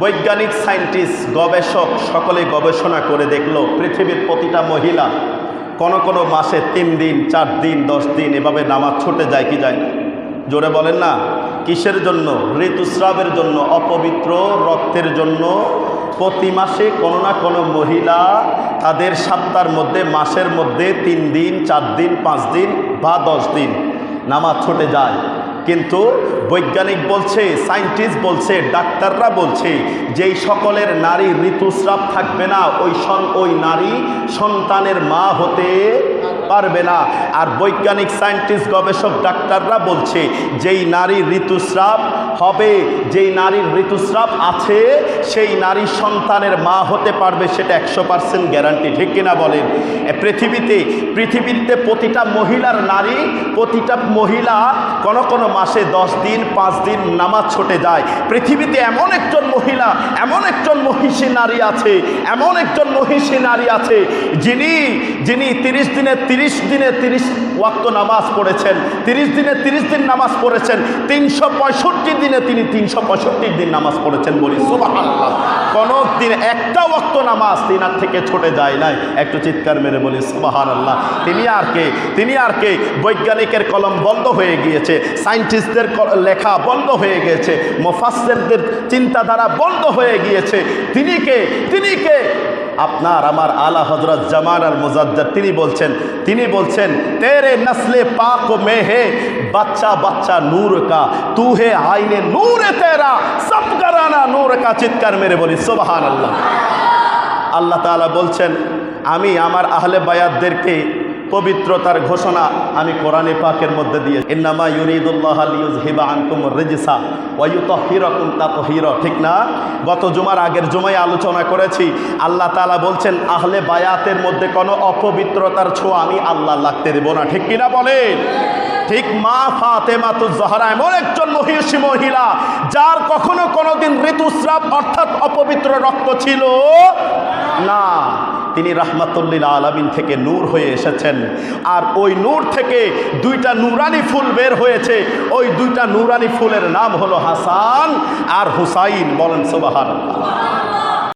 বৈজ্ঞানিক সায়েন্টিস্ট, গবেষক সকলে গবেষণা করে দেখল পৃথিবীর প্রতিটা মহিলা কোন কোনো মাসে তিন দিন, চার দিন, দশ দিন এভাবে নামাজ ছুটে যায় কি যায়? জোরে বলেন না। কিসের জন্য? ঋতুস্রাবের জন্য, অপবিত্র রক্তের জন্য। প্রতি মাসে কোনো না কোনো মহিলা তাদের সপ্তাহের মধ্যে, মাসের মধ্যে তিন দিন, চার দিন, পাঁচ দিন বা দশ দিন নামাজ ছুটে যায়। কিন্তু বৈজ্ঞানিক বলছে, সায়েন্টিস্ট বলছে, ডাক্তাররা বলছে, যেই সকলের নারী ঋতুস্রাব থাকবে না, ওই ওই নারী সন্তানের মা হতে পারবে না। আর বৈজ্ঞানিক সায়েন্টিস্ট, গবেষক, ডাক্তাররা বলছে, যেই নারীর ঋতুস্রাব হবে, যেই নারীর ঋতুস্রাব আছে, সেই নারী সন্তানের মা হতে পারবে সেটা একশো পার্সেন্ট গ্যারান্টি। ঠিক কিনা বলেন? পৃথিবীতে পৃথিবীতে প্রতিটা মহিলার নারী, প্রতিটা মহিলা কোনো কোনো মাসে দশ দিন, পাঁচ দিন নামাজ ছুটে যায়। পৃথিবীতে এমন একজন মহিলা, এমন একজন মহিষী নারী আছে, এমন একজন মহিষী নারী আছে, যিনি যিনি তিরিশ দিনের দিনে তিরিশ ওয়াক্ত নামাজ পড়েছেন, তিরিশ দিনে তিরিশ দিন নামাজ পড়েছেন, তিনশো পঁয়ষট্টি দিনে তিনি তিনশো পঁয়ষট্টি দিন নামাজ পড়েছেন বলি সুবাহ কোনো দিন একটা ওয়াক্ত নামাজ তিনার থেকে ছুটে যায় নাই। একটু চিৎকার মেরে বলি সুবাহান আল্লাহ তিনি আর কে? তিনি আর কে? বৈজ্ঞানিকের কলম বন্ধ হয়ে গিয়েছে, সায়েন্টিস্টদের লেখা বন্ধ হয়ে গিয়েছে মোফাসেরদের চিন্তাধারা বন্ধ হয়ে গিয়েছে। তিনি কে? তিনি কে? আপনার, আমার আলা হজরত জামান আল মুজাদ্দার তিনি বলছেন তিনি বলছেন, তেরে নসলে পাক মে হে বাচ্চা বাচ্চা নূর কা, তু হে আইনে নূর তেরা, সব করানা নূর কা চিৎকার মেরে বলি সোবাহান আল্লাহ আল্লাহ তালা বলছেন, আমি আমার আহলে বায়াতদেরকে পবিত্রতার ঘোষণা আমি কোরআনে পাকের মধ্যে দিয়ে ইন্নামা ইউরিদুল্লাহ আলিউজ হিবা আনকুম রেজিসা ওয়ুতহিরকুম তাতহির। ঠিক না? গত জুমার আগের জুমায় আলোচনা করেছি। আল্লাহ তাআলা বলছেন, আহলে বায়াতের মধ্যে কোনো অপবিত্রতার ছোঁয়া আমি আল্লাহ লাগতে দেব না। ঠিক কিনা বলেন? ঠিক মা ফাতেমাতু জহরা এমন একজন মহিষী মহিলা, যার কখনো কোনোদিন ঋতুস্রাব অর্থাৎ অপবিত্র রক্ত ছিল না। তিনি রাহমাতুল্লিল আলমিন থেকে নূর হয়ে এসেছেন। আর ওই নূর থেকে দুইটা নুরানি ফুল বের হয়েছে। ওই দুইটা নুরানি ফুলের নাম হলো হাসান আর হুসাইন। বলেন সোবাহান